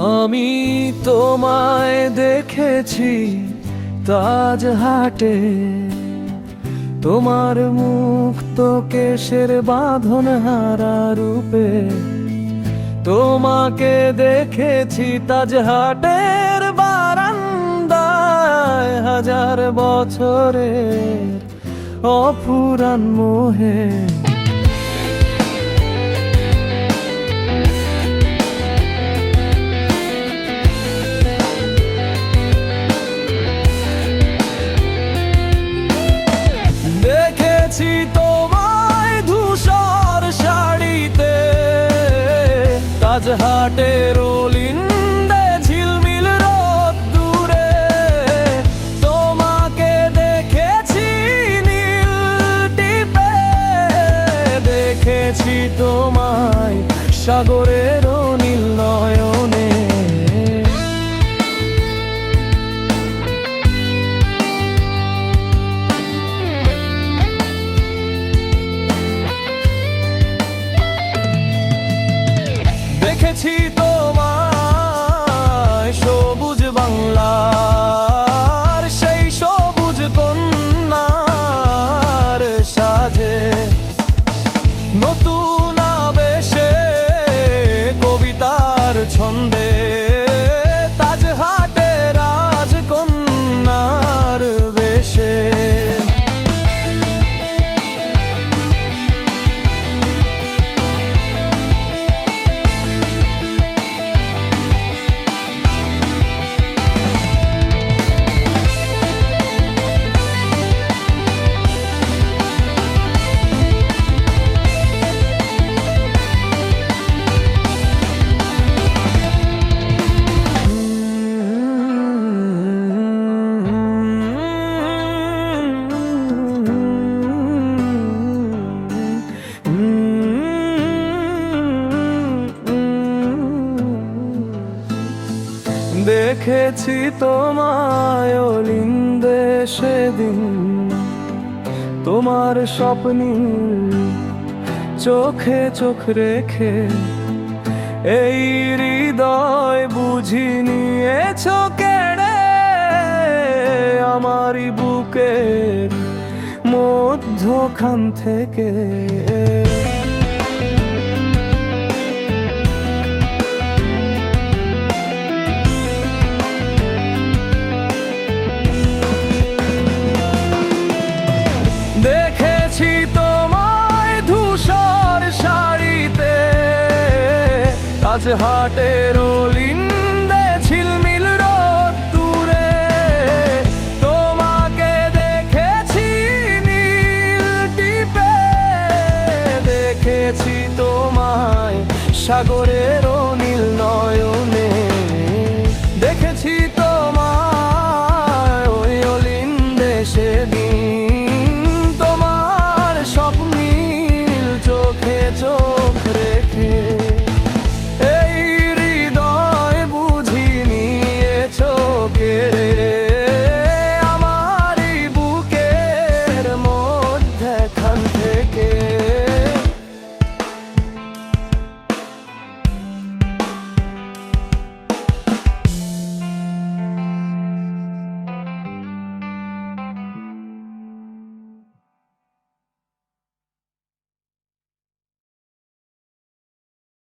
আমি তোমায় দেখেছি তাজ হাটে তোমার মুক্ত কেশের বাঁধন হারা রূপে। তোমাকে দেখেছি তাজ হাটের বারান্দায় হাজার বছরের অপুরান মোহে। তাজহাটের লিন্দে ঝিলমিল রোদ তোমাকে দেখেছি দেখেছি তোমায় সাগরের তোমায় দেখেছি তোমায় অলিন্দে সেদিন। তোমার স্বপ্নী চোখে চোখ রেখে এই হৃদয় বুঝি নিয়েছ কেড়ে আমারই বুকের মধ্যখান থেকে। হাটের লিন্দে ঝিলমিল রোদ তোমাকে দেখেছি দেখেছি তোমায় সাগর